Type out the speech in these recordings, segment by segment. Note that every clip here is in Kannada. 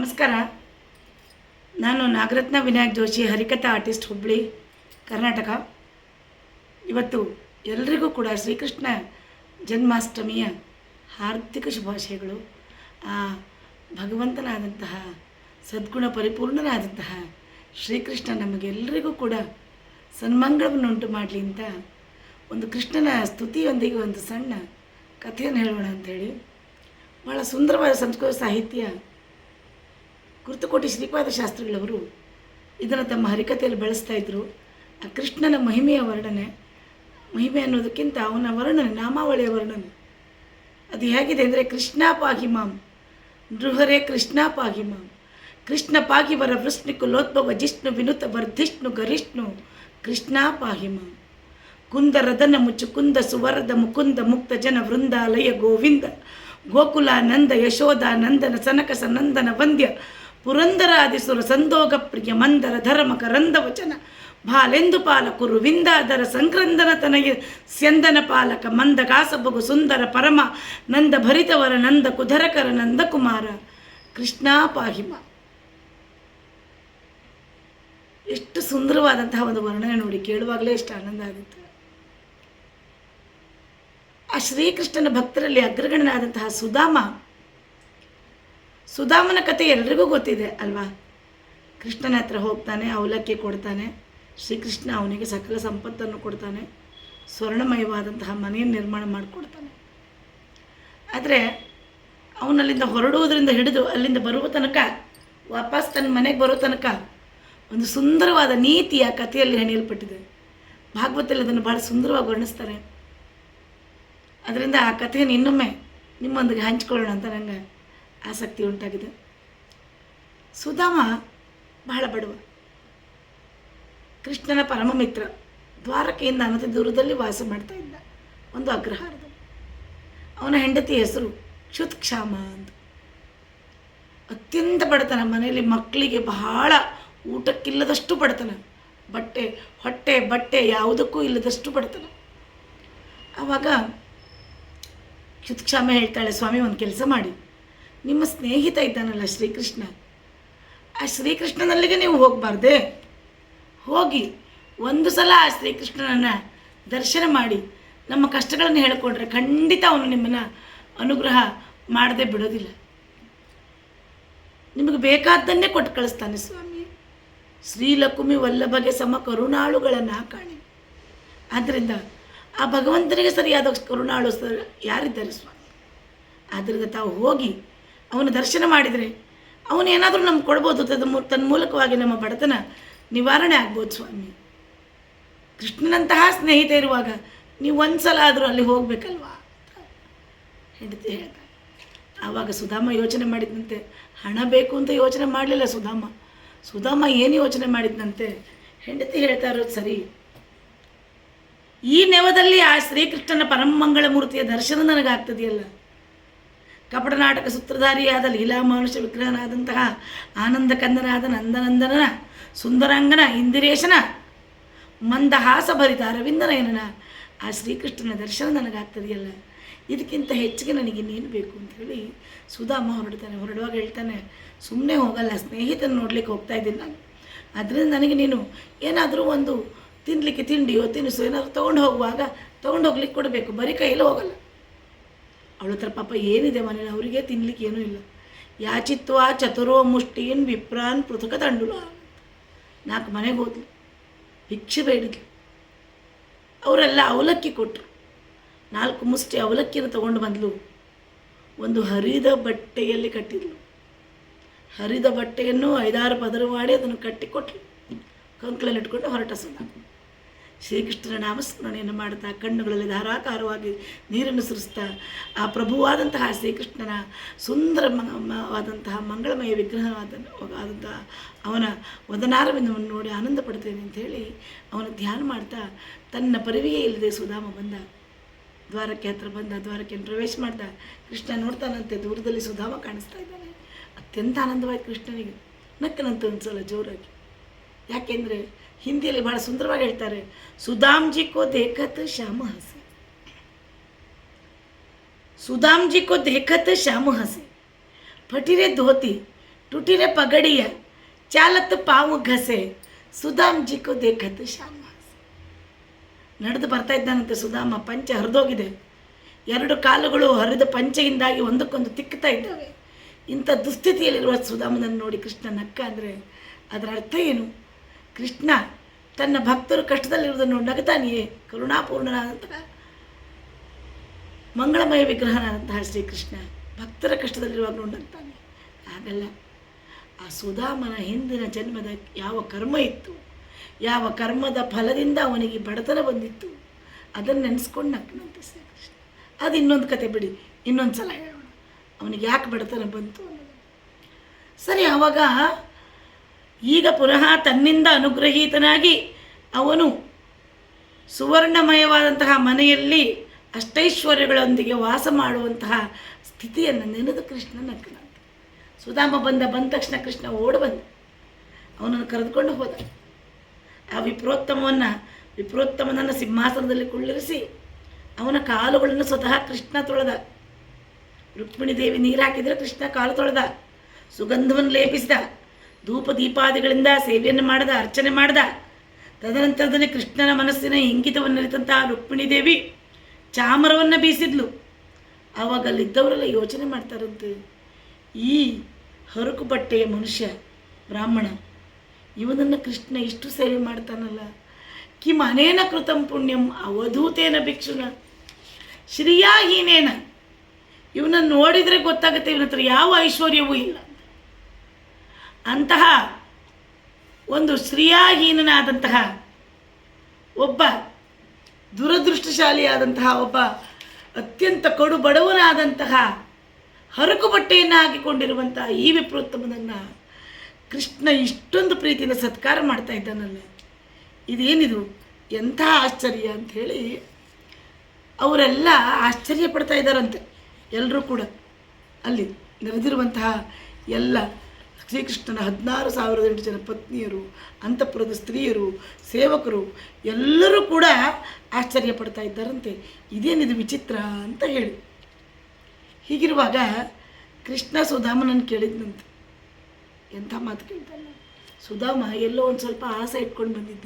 ನಮಸ್ಕಾರ. ನಾನು ನಾಗರತ್ನ ವಿನಾಯಕ್ ಜೋಶಿ, ಹರಿಕಥಾ ಆರ್ಟಿಸ್ಟ್ ಹುಬ್ಬಳ್ಳಿ ಕರ್ನಾಟಕ. ಇವತ್ತು ಎಲ್ರಿಗೂ ಕೂಡ ಶ್ರೀಕೃಷ್ಣ ಜನ್ಮಾಷ್ಟಮಿಯ ಹಾರ್ದಿಕ ಶುಭಾಶಯಗಳು. ಆ ಭಗವಂತನಾದಂತಹ, ಸದ್ಗುಣ ಪರಿಪೂರ್ಣನಾದಂತಹ ಶ್ರೀಕೃಷ್ಣ ನಮಗೆಲ್ಲರಿಗೂ ಕೂಡ ಸನ್ಮಂಗಳವನ್ನುಂಟು ಮಾಡಲಿ ಅಂತ ಒಂದು ಕೃಷ್ಣನ ಸ್ತುತಿಯೊಂದಿಗೆ ಒಂದು ಸಣ್ಣ ಕಥೆಯನ್ನು ಹೇಳೋಣ ಅಂಥೇಳಿ ಭಾಳ ಸುಂದರವಾದ ಸಂಸ್ಕೃತ ಸಾಹಿತ್ಯ ಕುರ್ತಕೋಟಿ ಶ್ರೀಪಾದ ಶಾಸ್ತ್ರಿಗಳವರು ಇದನ್ನು ತಮ್ಮ ಹರಿಕತೆಯಲ್ಲಿ ಬೆಳೆಸ್ತಾ ಇದ್ದರು ಆ ಕೃಷ್ಣನ ಮಹಿಮೆಯ ವರ್ಣನೆ. ಮಹಿಮೆ ಅನ್ನೋದಕ್ಕಿಂತ ಅವನ ವರ್ಣನೆ, ನಾಮಾವಳಿಯ ವರ್ಣನೆ. ಅದು ಹೇಗಿದೆ ಅಂದರೆ ಕೃಷ್ಣ ಪಾಹಿಮಾಂ ನೃಹರೇ ಕೃಷ್ಣ ಪಾಹಿಮಾಂ ಕೃಷ್ಣ ಪಾಗಿ ವರ ವೃಷ್ಣಿ ಜಿಷ್ಣು ವಿನುತ ವರ್ಧಿಷ್ಣು ಗರಿಷ್ಣು ಕೃಷ್ಣ ಮಾಮ್ ಕುಂದ ರದನ ಮುಚ್ಚು ಕುಂದ ಸುವರದ ಮುಕುಂದ ಮುಕ್ತ ಜನ ವೃಂದಾಲಯ ಗೋವಿಂದ ಗೋಕುಲ ನಂದ ಯಶೋಧ ನಂದನ ಸನಕ ನಂದನ ವಂದ್ಯ ಪುರಂದರಾದಿಸುರ ಸಂದೋಗ ಪ್ರಿಯ ಮಂದರ ಧರ್ಮ ಕರಂದ ವಚನ ಬಾಲೆಂದು ಪಾಲಕುರು ವಿಂದಾದರ ಸಂಕ್ರಂದನ ತನಗೆ ಸ್ಯಂದನ ಪಾಲಕ ಮಂದ ಕಾಸಬಗು ಸುಂದರ ಪರಮ ನಂದ ಭರಿತವರ ನಂದ ಕುಧರಕರ ನಂದ ಕುಮಾರ ಕೃಷ್ಣ ಪಾಹಿಮ. ಎಷ್ಟು ಸುಂದರವಾದಂತಹ ಒಂದು ವರ್ಣನೆ ನೋಡಿ ಕೇಳುವಾಗಲೇ ಎಷ್ಟು ಆನಂದ ಆಗುತ್ತೆ. ಆ ಶ್ರೀಕೃಷ್ಣನ ಭಕ್ತರಲ್ಲಿ ಅಗ್ರಗಣ್ಯನಾದಂತಹ ಸುಧಾಮ ಸುಧಾಮನ ಕತೆ ಎಲ್ರಿಗೂ ಗೊತ್ತಿದೆ ಅಲ್ವಾ? ಕೃಷ್ಣನ ಹತ್ರ ಹೋಗ್ತಾನೆ, ಅವಲಕ್ಕಿ ಕೊಡ್ತಾನೆ, ಶ್ರೀಕೃಷ್ಣ ಅವನಿಗೆ ಸಕಲ ಸಂಪತ್ತನ್ನು ಕೊಡ್ತಾನೆ, ಸ್ವರ್ಣಮಯವಾದಂತಹ ಮನೆಯನ್ನು ನಿರ್ಮಾಣ ಮಾಡಿಕೊಡ್ತಾನೆ. ಆದರೆ ಅವನಲ್ಲಿಂದ ಹೊರಡುವುದರಿಂದ ಹಿಡಿದು ಅಲ್ಲಿಂದ ಬರುವ ತನಕ, ವಾಪಸ್ ತನ್ನ ಮನೆಗೆ ಬರೋ ತನಕ ಒಂದು ಸುಂದರವಾದ ನೀತಿಯ ಕಥೆಯಲ್ಲಿ ಹೆಣೆಯಲ್ಪಟ್ಟಿದೆ. ಭಾಗವತಲ್ಲಿ ಅದನ್ನು ಭಾಳ ಸುಂದರವಾಗಿ ವರ್ಣಿಸ್ತಾರೆ. ಅದರಿಂದ ಆ ಕಥೆಯನ್ನು ಇನ್ನೊಮ್ಮೆ ನಿಮ್ಮೊಂದಿಗೆ ಹಂಚ್ಕೊಳ್ಳೋಣ ಅಂತ ನನಗೆ ಆಸಕ್ತಿ ಉಂಟಾಗಿದೆ. ಸುಧಾಮ ಬಹಳ ಬಡವ. ಕೃಷ್ಣನ ಪರಮ ಮಿತ್ರ. ದ್ವಾರಕೆಯಿಂದ ಅನತಿ ದೂರದಲ್ಲಿ ವಾಸ ಮಾಡ್ತಾ ಇದ್ದ. ಒಂದು ಅಗ್ರಹಾರದ. ಅವನ ಹೆಂಡತಿ ಹೆಸರು ಕ್ಷುತ್ಕ್ಷಾಮ ಅಂತ ಅತ್ಯಂತ ಬಡತನ ಮನೆಯಲ್ಲಿ ಮಕ್ಕಳಿಗೆ ಬಹಳ ಊಟಕ್ಕಿಲ್ಲದಷ್ಟು ಬಡತನ. ಬಟ್ಟೆ, ಹೊಟ್ಟೆ, ಬಟ್ಟೆ ಯಾವುದಕ್ಕೂ ಇಲ್ಲದಷ್ಟು ಬಡತನ. ಆವಾಗ ಕ್ಷುತ್ಕ್ಷಾಮ ಹೇಳ್ತಾಳೆ, ಸ್ವಾಮಿ, ಒಂದು ಕೆಲಸ ಮಾಡಿ. ನಿಮ್ಮ ಸ್ನೇಹಿತ ಇದ್ದಾನಲ್ಲ ಶ್ರೀಕೃಷ್ಣ. ಆ ಶ್ರೀಕೃಷ್ಣನಲ್ಲಿಗೆ ನೀವು ಹೋಗಬಾರ್ದೆ. ಹೋಗಿ ಒಂದು ಸಲ ಆ ಶ್ರೀಕೃಷ್ಣನನ್ನು ದರ್ಶನ ಮಾಡಿ, ನಮ್ಮ ಕಷ್ಟಗಳನ್ನು ಹೇಳಿಕೊಂಡ್ರೆ ಖಂಡಿತ ಅವನು ನಿಮ್ಮನ್ನು ಅನುಗ್ರಹ ಮಾಡದೆ ಬಿಡೋದಿಲ್ಲ. ನಿಮಗೆ ಬೇಕಾದ್ದನ್ನೇ ಕೊಟ್ಟು ಕಳಿಸ್ತಾನೆ ಸ್ವಾಮಿ. ಶ್ರೀಲಕುಮಿ ವಲ್ಲಭಗೆ ಸಮ ಕರುಣಾಳುಗಳನ್ನು ಕಾಣಿ ಆದ್ದರಿಂದ ಆ ಭಗವಂತನಿಗೆ ಸರಿಯಾದ ಕರುಣಾಳು ಸರ್ ಯಾರಿದ್ದಾರೆ ಸ್ವಾಮಿ? ಆದ್ದರಿಂದ ತಾವು ಹೋಗಿ ಅವನ ದರ್ಶನ ಮಾಡಿದರೆ ಅವನು ಏನಾದರೂ ನಮ್ಗೆ ಕೊಡ್ಬೋದು, ತದ ತನ್ನ ಮೂಲಕವಾಗಿ ನಮ್ಮ ಬಡತನ ನಿವಾರಣೆ ಆಗ್ಬೋದು ಸ್ವಾಮಿ. ಕೃಷ್ಣನಂತಹ ಸ್ನೇಹಿತ ಇರುವಾಗ ನೀವು ಒಂದು ಸಲ ಆದರೂ ಅಲ್ಲಿ ಹೋಗಬೇಕಲ್ವಾ? ಹೆಂಡತಿ ಹೇಳ್ತಾರೆ ಆವಾಗ ಸುಧಾಮ ಯೋಚನೆ ಮಾಡಿದಂತೆ ಹಣ ಬೇಕು ಅಂತ ಯೋಚನೆ ಮಾಡಲಿಲ್ಲ ಸುಧಾಮ. ಸುಧಾಮ ಏನು ಯೋಚನೆ ಮಾಡಿದಂತೆ ಹೆಂಡತಿ ಹೇಳ್ತಾ ಇರೋದು ಸರಿ. ಈ ನೆವದಲ್ಲಿ ಆ ಶ್ರೀಕೃಷ್ಣನ ಪರಮಂಗಳ ಮೂರ್ತಿಯ ದರ್ಶನ ನನಗಾಗ್ತದೆಯಲ್ಲ. ಕಪಟ ನಾಟಕ ಸೂತ್ರಧಾರಿಯಾದ ಲೀಲಾ ಮಾನುಷ ವಿಗ್ರಹನಾದಂತಹ ಆನಂದ ಕಂದನಾದ ನಂದನಂದನನ, ಸುಂದರಾಂಗನ, ಇಂದಿರೇಶನ, ಮಂದಹಾಸ ಭರಿತ ಅರವಿಂದನಯನನ ಆ ಶ್ರೀಕೃಷ್ಣನ ದರ್ಶನ ನನಗಾಗ್ತದೆಯಲ್ಲ? ಇದಕ್ಕಿಂತ ಹೆಚ್ಚಿಗೆ ನನಗೆ ಇನ್ನೇನು ಬೇಕು ಅಂತ ಹೇಳಿ ಸುಧಾಮ ಹೊರಡ್ತಾನೆ. ಹೊರಡುವಾಗ ಹೇಳ್ತಾನೆ ಸುಮ್ಮನೆ ಹೋಗಲ್ಲ, ಸ್ನೇಹಿತನ ನೋಡ್ಲಿಕ್ಕೆ ಹೋಗ್ತಾ ಇದ್ದೀನಿ ನಾನು. ಅದರಿಂದ ನನಗೆ ನೀನು ಏನಾದರೂ ಒಂದು ತಿನ್ನಲಿಕ್ಕೆ ತಿಂಡಿಯೋ ತಿನಿಸು ಏನಾದರೂ ತೊಗೊಂಡು ಹೋಗುವಾಗ ತೊಗೊಂಡು ಹೋಗ್ಲಿಕ್ಕೆ ಕೊಡಬೇಕು. ಬರೀ ಕೈಯಲ್ಲಿ ಹೋಗಲ್ಲ. ಅವಳ ಹತ್ರ ಪಾಪ ಏನಿದೆ ಮನೇಲಿ? ಅವರಿಗೆ ತಿನ್ಲಿಕ್ಕೆ ಏನೂ ಇಲ್ಲ. ಯಾಚಿತ್ವ, ಚತುರೋ, ಮುಷ್ಟೀನ್, ವಿಪ್ರಾನ್, ಪೃಥಕ ತಂಡುಲ. ನಾಲ್ಕು ಮನೆಗೆ ಹೋದ್ಲು. ಭಿಕ್ಷೆ ಬೇಡಿದ್ಲು. ಅವರೆಲ್ಲ ಅವಲಕ್ಕಿ ಕೊಟ್ಟರು ನಾಲ್ಕು ಮುಷ್ಟಿ ಅವಲಕ್ಕಿನ ತಗೊಂಡು ಬಂದಳು ಒಂದು ಹರಿದ ಬಟ್ಟೆಯಲ್ಲಿ ಕಟ್ಟಿದ್ಲು. ಹರಿದ ಬಟ್ಟೆಯನ್ನು ಐದಾರು ಪದರ ಮಾಡಿ ಅದನ್ನು ಕಟ್ಟಿ ಕೊಟ್ಟರು ಕಂಕಳಲ್ಲಿ ಇಟ್ಕೊಂಡು ಹೊರಟ ಸುಧಾ ಶ್ರೀಕೃಷ್ಣನ ನಾಮಸ್ಮರಣೆಯನ್ನು ಮಾಡ್ತಾ ಕಣ್ಣುಗಳಲ್ಲಿ ಧಾರಾಕಾರವಾಗಿ ನೀರನ್ನು ಸುರಿಸ್ತಾ ಆ ಪ್ರಭುವಾದಂತಹ ಶ್ರೀಕೃಷ್ಣನ ಸುಂದರ ಸುಂದರವಾದಂತಹ ಮಂಗಳಮಯ ವಿಗ್ರಹವಾದ ಆದಂತಹ ಅವನ ವದನಾರವಿಂದವನ್ನು ನೋಡಿ ಆನಂದ ಪಡ್ತೇನೆ ಅಂತ ಹೇಳಿ ಅವನ ಧ್ಯಾನ ಮಾಡ್ತಾ ತನ್ನ ಪರಿವೆಯೇ ಇಲ್ಲದೆ ಸುಧಾಮ ಬಂದ. ದ್ವಾರಕ್ಕೆ ಹತ್ರ ಬಂದ ದ್ವಾರಕ್ಕೆ ಪ್ರವೇಶ ಮಾಡ್ದ ಕೃಷ್ಣ ನೋಡ್ತಾನಂತೆ, ದೂರದಲ್ಲಿ ಸುಧಾಮ ಕಾಣಿಸ್ತಾ ಇದ್ದಾನೆ. ಅತ್ಯಂತ ಆನಂದವಾಯ್ತು ಕೃಷ್ಣನಿಗೆ. ನಕ್ಕನಂತ ಒಂದ್ಸಲ ಜೋರಾಗಿ. ಯಾಕೆಂದರೆ ಹಿಂದಿಯಲ್ಲಿ ಭಾಳ ಸುಂದರವಾಗಿ ಹೇಳ್ತಾರೆ, ಸುಧಾಮ್ಜಿ ಕೋ ದೇಖತ್ ಶ್ಯಾಮ ಹಸೆ. ಸುಧಾಮ್ಜಿ ಕೋ ದೇಖತ್ ಶ್ಯಾಮ ಹಸೆ. ಫಟಿರೆ ಧೋತಿ, ಟುಟಿರೆ ಪಗಡಿಯ, ಚಾಲತ್ ಪಾವು ಘಸೆ, ಸುಧಾಮ್ಜಿ ಕೋ ದೇಖತ್ ಶ್ಯಾಮ ಹಸೆ. ನಡೆದು ಬರ್ತಾ ಇದ್ದಾನಂತೆ ಸುಧಾಮ, ಪಂಚ ಹರಿದೋಗಿದೆ. ಎರಡು ಕಾಲುಗಳು ಹರಿದ ಪಂಚೆಯಿಂದಾಗಿ ಒಂದಕ್ಕೊಂದು ತಿಕ್ಕುತ್ತಾ ಇದ್ದಾವೆ. ಇಂಥ ದುಸ್ಥಿತಿಯಲ್ಲಿರುವ ಸುಧಾಮನನ್ನು ನೋಡಿ ಕೃಷ್ಣ ನಕ್ಕ ಅಂದರೆ ಅದರ ಅರ್ಥ ಏನು? ಕೃಷ್ಣ ತನ್ನ ಭಕ್ತರು ಕಷ್ಟದಲ್ಲಿರುವುದನ್ನು ನಗತಾನಿಯೇ ಕರುಣಾಪೂರ್ಣನಾದಂತಹ ಮಂಗಳಮಯ ವಿಗ್ರಹನಾದಂತಹ ಶ್ರೀಕೃಷ್ಣ ಭಕ್ತರ ಕಷ್ಟದಲ್ಲಿರುವಾಗ ನಗ್ತಾನೆ ಹಾಗಲ್ಲ, ಆ ಸುಧಾಮನ ಹಿಂದಿನ ಜನ್ಮದ ಯಾವ ಕರ್ಮ ಇತ್ತು, ಯಾವ ಕರ್ಮದ ಫಲದಿಂದ ಅವನಿಗೆ ಬಡತನ ಬಂದಿತ್ತು, ಅದನ್ನು ನೆನೆಸ್ಕೊಂಡು ನಕ್ಕನಂತೆ ಶ್ರೀಕೃಷ್ಣ. ಅದು ಇನ್ನೊಂದು ಕತೆ ಬಿಡಿ ಇನ್ನೊಂದು ಸಲ ಹೇಳೋಣ. ಅವನಿಗೆ ಯಾಕೆ ಬಡತನ ಬಂತು ಸರಿ, ಆವಾಗ ಈಗ ಪುನಃ ತನ್ನಿಂದ ಅನುಗ್ರಹೀತನಾಗಿ ಅವನು ಸುವರ್ಣಮಯವಾದಂತಹ ಮನೆಯಲ್ಲಿ ಅಷ್ಟೈಶ್ವರ್ಯಗಳೊಂದಿಗೆ ವಾಸ ಮಾಡುವಂತಹ ಸ್ಥಿತಿಯನ್ನು ನೆನೆದು ಕೃಷ್ಣ ನಕ್ಕನ ಸುಧಾಮ ಬಂದ ಬಂದ ತಕ್ಷಣ ಕೃಷ್ಣ ಓಡಿ ಬಂದ. ಅವನನ್ನು ಕರೆದುಕೊಂಡು ಹೋದ. ಆ ವಿಪ್ರೋತ್ತಮವನ್ನು, ವಿಪ್ರೋತ್ತಮನನ್ನು ಸಿಂಹಾಸನದಲ್ಲಿ ಕುಳ್ಳಿರಿಸಿ ಅವನ ಕಾಲುಗಳನ್ನು ಸ್ವತಃ ಕೃಷ್ಣ ತೊಳೆದ. ರುಕ್ಮಿಣಿ ದೇವಿ ನೀರು ಹಾಕಿದರೆ ಕೃಷ್ಣ ಕಾಲು ತೊಳೆದ. ಸುಗಂಧವನ್ನು ಲೇಪಿಸಿದ. ಧೂಪ ದೀಪಾದಿಗಳಿಂದ ಸೇವೆಯನ್ನು ಮಾಡಿದ, ಅರ್ಚನೆ ಮಾಡಿದ. ತದನಂತರದಲ್ಲಿ ಕೃಷ್ಣನ ಮನಸ್ಸಿನ ಇಂಗಿತವನ್ನರಿತಂತಹ ರುಕ್ಮಿಣಿ ದೇವಿ ಚಾಮರವನ್ನು ಬೀಸಿದ್ಲು. ಆವಾಗ ಅಲ್ಲಿದ್ದವರೆಲ್ಲ ಯೋಚನೆ ಮಾಡ್ತಾರಂತೆ. ಈ ಹರಕು ಬಟ್ಟೆಯ ಮನುಷ್ಯ, ಬ್ರಾಹ್ಮಣ, ಇವನನ್ನು ಕೃಷ್ಣ ಇಷ್ಟು ಸೇವೆ ಮಾಡ್ತಾನಲ್ಲ. ಕಿಮ್ ಅನೇನ ಕೃತಂ ಪುಣ್ಯಂ ಅವಧೂತೇನ ಭಿಕ್ಷುನ. ಶ್ರೀಯಾಹೀನೇನ. ಇವನನ್ನು ನೋಡಿದರೆ ಗೊತ್ತಾಗುತ್ತೆ ಇವನ ಹತ್ರ ಯಾವ ಐಶ್ವರ್ಯವೂ ಇಲ್ಲ. ಅಂತಹ ಒಂದು ಸ್ತ್ರೀಯಾಹೀನಾದಂತಹ ಒಬ್ಬ ದುರದೃಷ್ಟಶಾಲಿಯಾದಂತಹ ಒಬ್ಬ ಅತ್ಯಂತ ಕಡು ಬಡವನಾದಂತಹ ಹರಕು ಬಟ್ಟೆಯನ್ನು ಹಾಕಿಕೊಂಡಿರುವಂತಹ ಈ ವಿಪ್ರೋತ್ತಮನನ್ನು ಕೃಷ್ಣ ಇಷ್ಟೊಂದು ಪ್ರೀತಿಯಿಂದ ಸತ್ಕಾರ ಮಾಡ್ತಾ ಇದ್ದಾನಲ್ಲ. ಇದೇನಿದು? ಎಂಥ ಆಶ್ಚರ್ಯ ಅಂಥೇಳಿ ಅವರೆಲ್ಲ ಆಶ್ಚರ್ಯ ಪಡ್ತಾ ಇದ್ದಾರಂತೆ. ಎಲ್ಲರೂ ಕೂಡ ಅಲ್ಲಿ ನೆರೆದಿರುವಂತಹ ಎಲ್ಲ ಶ್ರೀಕೃಷ್ಣನ ಹದಿನಾರು ಸಾವಿರದ ಎಂಟು ಜನ ಪತ್ನಿಯರು ಅಂತಃಪುರದ ಸ್ತ್ರೀಯರು, ಸೇವಕರು ಎಲ್ಲರೂ ಕೂಡ ಆಶ್ಚರ್ಯ ಪಡ್ತಾ ಇದ್ದಾರಂತೆ. ಇದೇನಿದು ವಿಚಿತ್ರ ಅಂತ ಹೇಳಿ. ಹೀಗಿರುವಾಗ ಕೃಷ್ಣ ಸುಧಾಮನನ್ನು ಕೇಳಿದ್ನಂತೆ. ಎಂಥ ಮಾತು ಕೇಳ್ತಾನೆ? ಸುಧಾಮ ಎಲ್ಲೋ ಒಂದು ಸ್ವಲ್ಪ ಆಸೆ ಇಟ್ಕೊಂಡು ಬಂದಿದ್ದ.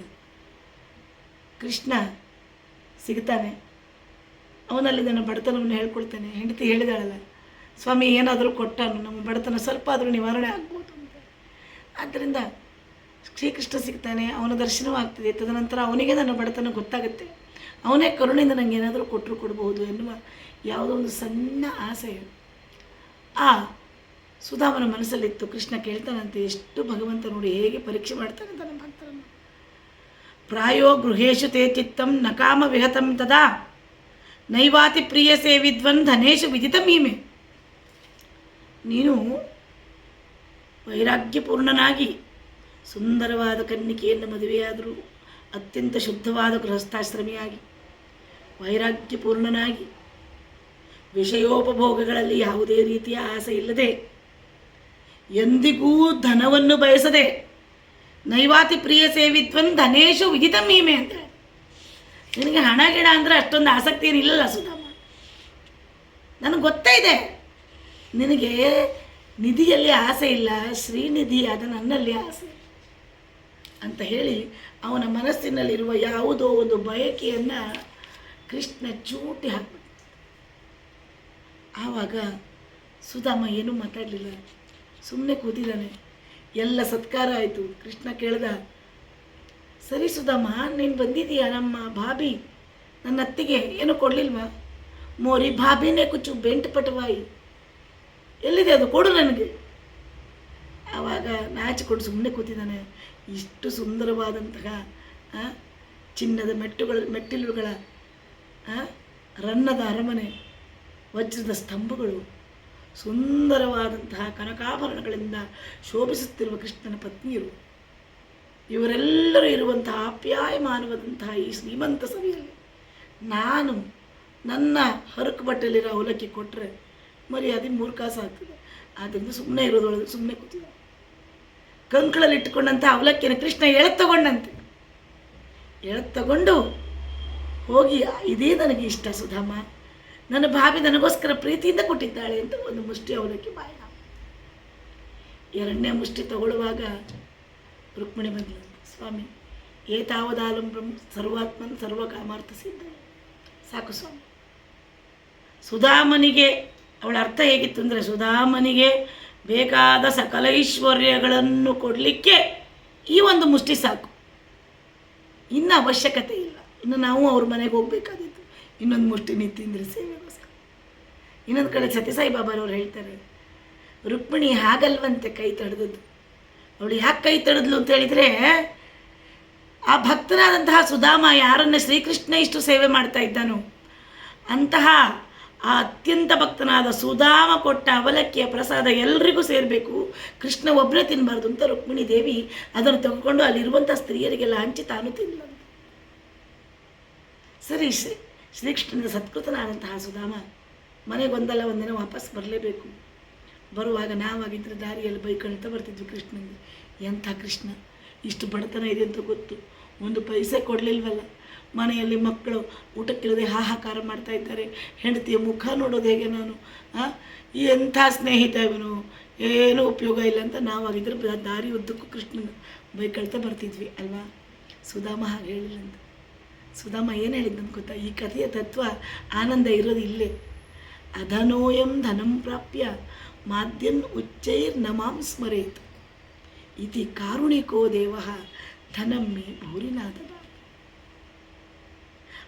ಕೃಷ್ಣ ಸಿಗ್ತಾನೆ. ಅವನಲ್ಲಿ ನನ್ನ ಬಡತನವನ್ನು ಹೇಳ್ಕೊಳ್ತಾನೆ. ಹೆಂಡತಿ ಹೇಳಿದಾಳಲ್ಲ. ಸ್ವಾಮಿ, ಏನಾದರೂ ಕೊಟ್ಟನು. ನಮ್ಮ ಬಡತನ ಸ್ವಲ್ಪ ಆದರೂ ನಿವಾರಣೆ ಆಗ್ಬೋದು. ಆದ್ದರಿಂದ ಶ್ರೀಕೃಷ್ಣ ಸಿಗ್ತಾನೆ, ಅವನ ದರ್ಶನವಾಗ್ತದೆ ತದನಂತರ ಅವನಿಗೆ ನನ್ನ ಬಡತನ ಗೊತ್ತಾಗುತ್ತೆ. ಅವನೇ ಕರುಣೆಯಿಂದ ನನಗೆ ಏನಾದರೂ ಕೊಟ್ಟರು ಕೊಡಬಹುದು ಎನ್ನುವ ಯಾವುದೋ ಒಂದು ಸಣ್ಣ ಆಸೆ. ಆ ಸುಧಾಮನ ಮನಸ್ಸಲ್ಲಿತ್ತು. ಕೃಷ್ಣ ಕೇಳ್ತಾನಂತೆ, ಎಷ್ಟು ಭಗವಂತ ನೋಡಿ ಹೇಗೆ ಪರೀಕ್ಷೆ ಮಾಡ್ತಾನಂತ ನಮ್ಮ ಭಕ್ತರನ್ನು. ಪ್ರಾಯೋ ಗೃಹೇಶು ತೇ ಚಿತ್ತಂ ನಕಾಮ ವಿಹತಂ ತದಾ. ನೈವಾತಿ ಪ್ರಿಯ ಸೇವಿದ್ವನ್ ಧನೇಶು ವಿದಿತ ಮೀಮೆ ನೀನು ವೈರಾಗ್ಯಪೂರ್ಣನಾಗಿ ಸುಂದರವಾದ ಕನ್ನಿಕೆಯನ್ನು ಮದುವೆಯಾದರೂ ಅತ್ಯಂತ ಶುದ್ಧವಾದ ಗೃಹಸ್ಥಾಶ್ರಮಿಯಾಗಿ, ವೈರಾಗ್ಯಪೂರ್ಣನಾಗಿ ವಿಷಯೋಪಭೋಗಗಳಲ್ಲಿ ಯಾವುದೇ ರೀತಿಯ ಆಸೆ ಇಲ್ಲದೆ ಎಂದಿಗೂ ಧನವನ್ನು ಬಯಸದೆ ನೈವಾತಿ ಪ್ರಿಯ ಸೇವಿತ್ವನ್ ಧನೇಶು ವಿಹಿತ ಮೀಮೆ ಅಂತ. ನಿನಗೆ ಹಣ ಗಿಡ ಅಂದರೆ ಅಷ್ಟೊಂದು ಆಸಕ್ತಿ ಏನಿಲ್ಲಲ್ಲ ಸುಧಾಮ. ನನಗೆ ಗೊತ್ತೇ ಇದೆ. ನಿನಗೆ ನಿಧಿಯಲ್ಲಿ ಆಸೆ ಇಲ್ಲ, ಶ್ರೀನಿಧಿ ಆದ ನನ್ನಲ್ಲಿ ಆಸೆ. ಅಂತ ಹೇಳಿ ಅವನ ಮನಸ್ಸಿನಲ್ಲಿರುವ ಯಾವುದೋ ಒಂದು ಬಯಕೆಯನ್ನು ಕೃಷ್ಣ ಚೂಟಿ ಹಾಕ್ಬಿಟ್ಟು. ಆವಾಗ ಸುಧಾಮ ಏನೂ ಮಾತಾಡಲಿಲ್ಲ. ಸುಮ್ಮನೆ ಕೂತಿದ್ದಾನೆ. ಎಲ್ಲ ಸತ್ಕಾರ ಆಯಿತು. ಕೃಷ್ಣ ಕೇಳ್ದ, ಸರಿ ಸುಧಾಮ, ನೀನು ಬಂದಿದೀಯಾ ನಮ್ಮ ಭಾಬಿ? ನನ್ನ ಅತ್ತಿಗೆ ಏನು ಕೊಡಲಿಲ್ವಾ? ಮೋರಿ ಭಾಬಿನೇ ಕುಚ್ಚು ಬೆಂಟ್ ಪಟವಾಯಿ. ಎಲ್ಲಿದೆ ಅದು? ಕೊಡು ನನಗೆ. ಆವಾಗ ನಾಚಿಕೊಂಡು ಸುಮ್ಮನೆ ಕೂತಿದ್ದಾನೆ. ಇಷ್ಟು ಸುಂದರವಾದಂತಹ ಚಿನ್ನದ ಮೆಟ್ಟುಗಳ, ಮೆಟ್ಟಿಲುಗಳ ರನ್ನದ ಅರಮನೆ, ವಜ್ರದ ಸ್ತಂಭಗಳು, ಸುಂದರವಾದಂತಹ ಕನಕಾಭರಣಗಳಿಂದ ಶೋಭಿಸುತ್ತಿರುವ ಕೃಷ್ಣನ ಪತ್ನಿಯರು. ಇವರೆಲ್ಲರೂ ಇರುವಂತಹ ಆಪ್ಯಾಯಮಾನವಾದಂತಹ ಈ ಶ್ರೀಮಂತ ಸಭೆಯಲ್ಲಿ ನಾನು ನನ್ನ ಹರಕು ಬಟ್ಟೆಯಲ್ಲಿರೋ ಅವಲಕ್ಕಿ ಕೊಟ್ಟರೆ ಮರ್ಯಾದೆ ಮೂರು ಕಾಸು ಆಗ್ತದೆ. ಆದ್ದರಿಂದ ಸುಮ್ಮನೆ ಇರೋದೊಳಗೆ ಸುಮ್ಮನೆ ಕೂತಿದ್ದ. ಕಂಕಳಲ್ಲಿ ಇಟ್ಟುಕೊಂಡಂಥ ಅವಲಕ್ಕಿನ ಕೃಷ್ಣ ಎಳತ್ ತಗೊಂಡಂತೆ. ಎಳತ್ ತಗೊಂಡು ಹೋಗಿ, ಇದೇ ನನಗೆ ಇಷ್ಟ ಸುಧಾಮ. ನನ್ನ ಭಾವಿ ನನಗೋಸ್ಕರ ಪ್ರೀತಿಯಿಂದ ಕೊಟ್ಟಿದ್ದಾಳೆ ಅಂತ ಒಂದು ಮುಷ್ಟಿ ಅವಲಕ್ಕಿ ಬಾಯ ಎರಡನೇ ಮುಷ್ಟಿ ತಗೊಳ್ಳುವಾಗ ರುಕ್ಮಿಣಿ ಬಂದ್ಲು. ಸ್ವಾಮಿ, ಏತಾವದಾಲಂ ಬ್ರಹ್ಮ ಸರ್ವಾತ್ಮನ್ ಸರ್ವಕಾಮಾರ್ಥ ಸಿದ್ಧ. ಸಾಕು ಸ್ವಾಮಿ. ಸುಧಾಮನಿಗೆ ಅವಳ ಅರ್ಥ ಹೇಗಿತ್ತು ಅಂದರೆ ಸುಧಾಮನಿಗೆ ಬೇಕಾದ ಸಕಲ ಐಶ್ವರ್ಯಗಳನ್ನು ಕೊಡಲಿಕ್ಕೆ ಈ ಒಂದು ಮುಷ್ಟಿ ಸಾಕು. ಇನ್ನು ಅವಶ್ಯಕತೆ ಇಲ್ಲ. ಇನ್ನು ನಾವು ಅವ್ರ ಮನೆಗೆ ಹೋಗ್ಬೇಕಾದಿತ್ತು ಇನ್ನೊಂದು ಮುಷ್ಟಿ ನಿಂತಿಂದ್ರೆ ಸೇವೆಗೋಸ್ಕರ. ಇನ್ನೊಂದು ಕಡೆ ಸತ್ಯಸಾಯಿ ಬಾಬಾರವ್ರು ಹೇಳ್ತಾರೆ, ರುಕ್ಮಿಣಿ ಹಾಗಲ್ವಂತೆ ಕೈ ತಡೆದದ್ದು. ಅವಳು ಯಾಕೆ ಕೈ ತಡೆದ್ಲು ಅಂತ ಹೇಳಿದರೆ, ಆ ಭಕ್ತನಾದಂತಹ ಸುಧಾಮ ಯಾರನ್ನ ಶ್ರೀಕೃಷ್ಣ ಇಷ್ಟು ಸೇವೆ ಮಾಡ್ತಾ ಇದ್ದಾನೋ, ಅಂತಹ ಆ ಅತ್ಯಂತ ಭಕ್ತನಾದ ಸುಧಾಮ ಕೊಟ್ಟ ಅವಲಕ್ಕಿಯ ಪ್ರಸಾದ ಎಲ್ರಿಗೂ ಸೇರಬೇಕು. ಕೃಷ್ಣ ಒಬ್ಬನೇ ತಿನ್ನಬಾರ್ದು ಅಂತ ರುಕ್ಮಿಣಿ ದೇವಿ ಅದನ್ನು ತಗೊಂಡು ಅಲ್ಲಿರುವಂಥ ಸ್ತ್ರೀಯರಿಗೆಲ್ಲ ಹಂಚಿ ತಾನು ತಿನ್ನಲು ಸರಿ, ಶ್ರೀ ಶ್ರೀಕೃಷ್ಣನ ಸತ್ಕೃತನಾದಂತಹ ಸುಧಾಮ ಮನೆಗೆ ಒಂದಲ್ಲ ಒಂದಿನ ವಾಪಸ್ ಬರಲೇಬೇಕು. ಬರುವಾಗ ನಾವಾಗಿದ್ದರೆ ದಾರಿಯಲ್ಲಿ ಬೈಕಳ್ತಾ ಬರ್ತಿದ್ವಿ ಕೃಷ್ಣನಿಗೆ. ಎಂಥ ಕೃಷ್ಣ, ಇಷ್ಟು ಬಡತನ ಇದೆ ಅಂತ ಗೊತ್ತು. ಒಂದು ಪೈಸೆ ಕೊಡಲಿಲ್ವಲ್ಲ. ಮನೆಯಲ್ಲಿ ಮಕ್ಕಳು ಊಟಕ್ಕಿಲ್ಲದೆ ಹಾಹಾಕಾರ ಮಾಡ್ತಾ ಇದ್ದಾರೆ. ಹೆಂಡತಿಯ ಮುಖ ನೋಡೋದು ಹೇಗೆ ನಾನು? ಎಂಥ ಸ್ನೇಹಿತ ಇವನು? ಏನೂ ಉಪಯೋಗ ಇಲ್ಲ ಅಂತ ನಾವಾಗಿದ್ದರೆ ಬ- ದಾರಿ ಉದ್ದಕ್ಕೂ ಕೃಷ್ಣನ ಬೈಕಳ್ತಾ ಬರ್ತಿದ್ವಿ, ಅಲ್ವಾ? ಸುಧಾಮ ಹಾಗೆ ಹೇಳಿಲ್ಲಂತ ಸುಧಾಮ ಏನು ಹೇಳಿದ್ದಂತ ಗೊತ್ತಾ? ಈ ಕಥೆಯ ತತ್ವ ಆನಂದ ಇರೋದು ಇಲ್ಲೇ. ಅಧನೋಯಂ ಧನಂ ಪ್ರಾಪ್ಯ ಮಾಧ್ಯನ್ ಉಚ್ಚೈರ್ ನಮಾಂ ಸ್ಮರೆಯಿತು ಇತಿ ಕಾರುಣಿಕೋ ದೇವ ಧನಂ ಮೇ ಭೂರಿನಾದ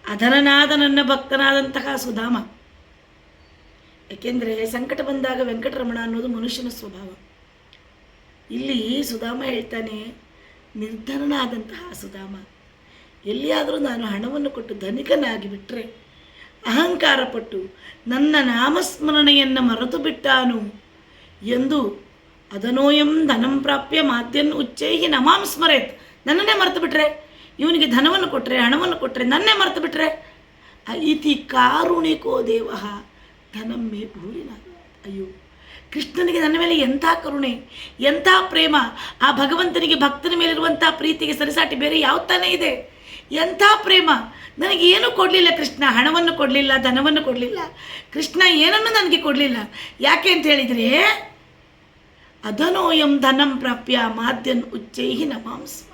ಅಧನನಾದ ನನ್ನ ಭಕ್ತನಾದಂತಹ ಸುಧಾಮ. ಏಕೆಂದರೆ ಸಂಕಟ ಬಂದಾಗ ವೆಂಕಟರಮಣ ಅನ್ನೋದು ಮನುಷ್ಯನ ಸ್ವಭಾವ. ಇಲ್ಲಿ ಸುಧಾಮ ಹೇಳ್ತಾನೆ ನಿರ್ಧನನಾದಂತಹ ಸುಧಾಮ. ಎಲ್ಲಿಯಾದರೂ ನಾನು ಹಣವನ್ನು ಕೊಟ್ಟು ಧನಿಕನಾಗಿ ಬಿಟ್ಟರೆ ಅಹಂಕಾರ ಪಟ್ಟು ನನ್ನ ನಾಮಸ್ಮರಣೆಯನ್ನು ಮರೆತು ಬಿಟ್ಟಾನು ಎಂದು ಅದನೋಯಂ ಧನಂ ಪ್ರಾಪ್ಯ ಮಾದ್ಯನ್ ಉಚ್ಚೈಹಿ ನಮಾಂ ಸ್ಮರೇತ್ ನನ್ನನ್ನೇ ಮರೆತು ಬಿಟ್ರೆ ಇವನಿಗೆ ಧನವನ್ನು ಕೊಟ್ಟರೆ ಹಣವನ್ನು ಕೊಟ್ಟರೆ ನನ್ನೇ ಮರೆತು ಬಿಟ್ರೆ? ಇತಿ ಕಾರುಣಿಕೋ ದೇವ ಧನಮ್ಮೆ ಭೂರಿನ ಅಯ್ಯೋ, ಕೃಷ್ಣನಿಗೆ ನನ್ನ ಮೇಲೆ ಎಂಥ ಕರುಣೆ, ಎಂಥ ಪ್ರೇಮ, ಆ ಭಗವಂತನಿಗೆ ಭಕ್ತನ ಮೇಲಿರುವಂಥ ಪ್ರೀತಿಗೆ ಸರಿಸಾಟಿ ಬೇರೆ ಯಾವ ತಾನೇ ಇದೆ? ಎಂಥ ಪ್ರೇಮ, ನನಗೆ ಏನೂ ಕೊಡಲಿಲ್ಲ ಕೃಷ್ಣ? ಹಣವನ್ನು ಕೊಡಲಿಲ್ಲ, ಧನವನ್ನು ಕೊಡಲಿಲ್ಲ. ಕೃಷ್ಣ ಏನನ್ನು ನನಗೆ ಕೊಡಲಿಲ್ಲ. ಯಾಕೆ ಅಂತ ಹೇಳಿದರೆ, ಅದನೋಯಂ ಧನಂ ಪ್ರಾಪ್ಯ ಮಾದ್ಯನ್ ಉಚ್ಚೈಹಿ ಸ್ಮರೇತ್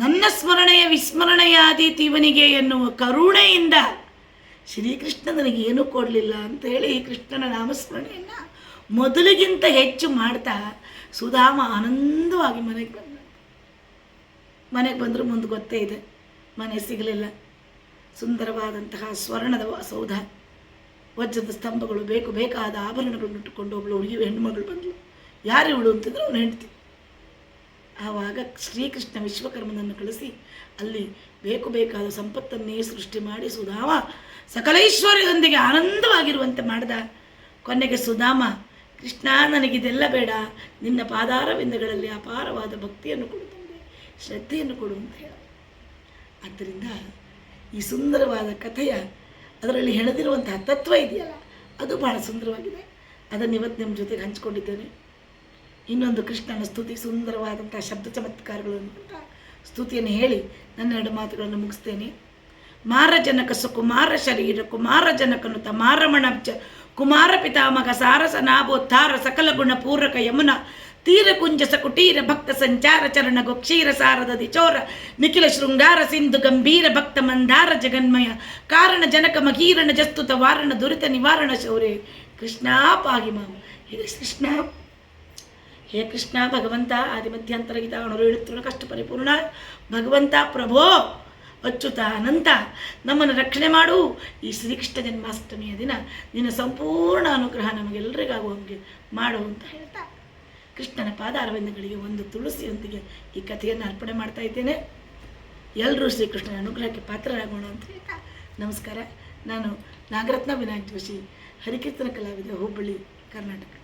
ನನ್ನ ಸ್ಮರಣೆಯ ವಿಸ್ಮರಣೆಯಾದಿ ತೀವನಿಗೆ ಎನ್ನುವ ಕರುಣೆಯಿಂದ ಶ್ರೀಕೃಷ್ಣ ಏನು ಕೊಡಲಿಲ್ಲ ಅಂತ ಹೇಳಿ ಕೃಷ್ಣನ ನಾಮಸ್ಮರಣೆಯನ್ನು ಮೊದಲಿಗಿಂತ ಹೆಚ್ಚು ಮಾಡ್ತಾ ಸುಧಾಮ ಆನಂದವಾಗಿ ಮನೆಗೆ ಬಂದ. ಮನೆಗೆ ಬಂದರೂ ಮುಂದೆ ಗೊತ್ತೇ ಇದೆ, ಮನೆ ಸಿಗಲಿಲ್ಲ. ಸುಂದರವಾದಂತಹ ಸ್ವರ್ಣದ ಸೌಧ ವಜ್ರದ ಸ್ತಂಭಗಳು ಬೇಕು, ಬೇಕಾದ ಆಭರಣಗಳನ್ನು ಇಟ್ಟುಕೊಂಡು ಒಬ್ಬಳು ಹುಡುಗಿ ಹೆಣ್ಣುಮಗಳು ಬಂದಳು ಯಾರು ಇವಳು ಅಂತಂದ್ರೆ ಅವನು ಹೆಂಡ್ತಿ. ಆವಾಗ ಶ್ರೀಕೃಷ್ಣ ವಿಶ್ವಕರ್ಮನನ್ನು ಕಳಿಸಿ ಅಲ್ಲಿ ಬೇಕು ಬೇಕಾದ ಸಂಪತ್ತನ್ನೇ ಸೃಷ್ಟಿ ಮಾಡಿ ಸುಧಾಮ ಸಕಲೈಶ್ವರ್ಯದೊಂದಿಗೆ ಆನಂದವಾಗಿರುವಂತೆ ಮಾಡಿದ. ಕೊನೆಗೆ ಸುಧಾಮ, ಕೃಷ್ಣ ನನಗಿದೆಲ್ಲ ಬೇಡ, ನಿನ್ನ ಪಾದಾರವಿಂದಗಳಲ್ಲಿ ಅಪಾರವಾದ ಭಕ್ತಿಯನ್ನು ಕೊಡು ಶ್ರದ್ಧೆಯನ್ನು ಕೊಡು ಅಂತ ಹೇಳ. ಆದ್ದರಿಂದ ಈ ಸುಂದರವಾದ ಕಥೆಯ ಅದರಲ್ಲಿ ಹೆಣೆದಿರುವಂತಹ ತತ್ವ ಇದೆಯಲ್ಲ, ಅದು ಬಹಳ ಸುಂದರವಾಗಿದೆ. ಅದನ್ನು ಇವತ್ತು ನಿಮ್ಮ ಜೊತೆಗೆ ಹಂಚಿಕೊಂಡಿದ್ದೇನೆ. ಇನ್ನೊಂದು ಕೃಷ್ಣನ ಸ್ತುತಿ ಸುಂದರವಾದಂಥ ಶಬ್ದ ಚಮತ್ಕಾರಗಳು ಅಂತ ಸ್ತುತಿಯನ್ನು ಹೇಳಿ ನನ್ನ ಎರಡು ಮಾತುಗಳನ್ನು ಮುಗಿಸ್ತೇನೆ. ಮಾರಜನಕ ಸುಕುಮಾರ ಶರೀರ, ಕುಮಾರ ಜನಕನುತ ಮಾರಮಣಬ್ಜ ಕುಮಾರ ಪಿತಾಮಹ ಸಾರಸ ನಾಭೋತ್ಥಾರ ಸಕಲ ಗುಣ ಪೂರಕ ಯಮುನ, ತೀರ ಕುಂಜ ಸಕುಟೀರ ಭಕ್ತ ಸಂಚಾರ ಚರಣ ಗೊಕ್ಷೀರ ಸಾರದ ದಿಚೋರ, ನಿಖಿಲ ಶೃಂಗಾರ ಸಿಂಧು ಗಂಭೀರ ಭಕ್ತ ಮಂದಾರ ಜಗನ್ಮಯ, ಕಾರಣ ಜನಕ ಮಗೀರಣ ಜಸ್ತುತ ವಾರಣ ದುರಿತ ನಿವಾರಣ ಶೌರ್ಯ. ಕೃಷ್ಣಾ ಪಾಗಿ ಮಾಮ ಹೇ ಕೃಷ್ಣ. ಹೇ ಕೃಷ್ಣ, ಭಗವಂತ ಆದಿಮಧ್ಯಂತರಗಿತ ಗೀತ ಕಷ್ಟ ಪರಿಪೂರ್ಣ ಭಗವಂತ, ಪ್ರಭೋ, ಅಚ್ಯುತ, ಅನಂತ, ನಮ್ಮನ್ನು ರಕ್ಷಣೆ ಮಾಡು. ಈ ಶ್ರೀಕೃಷ್ಣ ಜನ್ಮಾಷ್ಟಮಿಯ ದಿನ ನಿನ್ನ ಸಂಪೂರ್ಣ ಅನುಗ್ರಹ ನಮಗೆಲ್ಲರಿಗಾಗುವಂಗೆ ಮಾಡು ಅಂತ ಹೇಳ್ತಾ. ಕೃಷ್ಣನ ಪಾದಾರವಿಂದಗಳಿಗೆ ಒಂದು ತುಳಸಿಯೊಂದಿಗೆ ಈ ಕಥೆಯನ್ನು ಅರ್ಪಣೆ ಮಾಡ್ತಾ ಇದ್ದೇನೆ. ಎಲ್ಲರೂ ಶ್ರೀಕೃಷ್ಣನ ಅನುಗ್ರಹಕ್ಕೆ ಪಾತ್ರರಾಗೋಣ ಅಂತ ಹೇಳ್ತಾ. ನಮಸ್ಕಾರ. ನಾನು ನಾಗರತ್ನ ವಿನಾಯಕ್ ಜೋಶಿ ಹರಿಕೀರ್ತನ ಕಲಾವಿದ, ಹುಬ್ಬಳ್ಳಿ, ಕರ್ನಾಟಕ.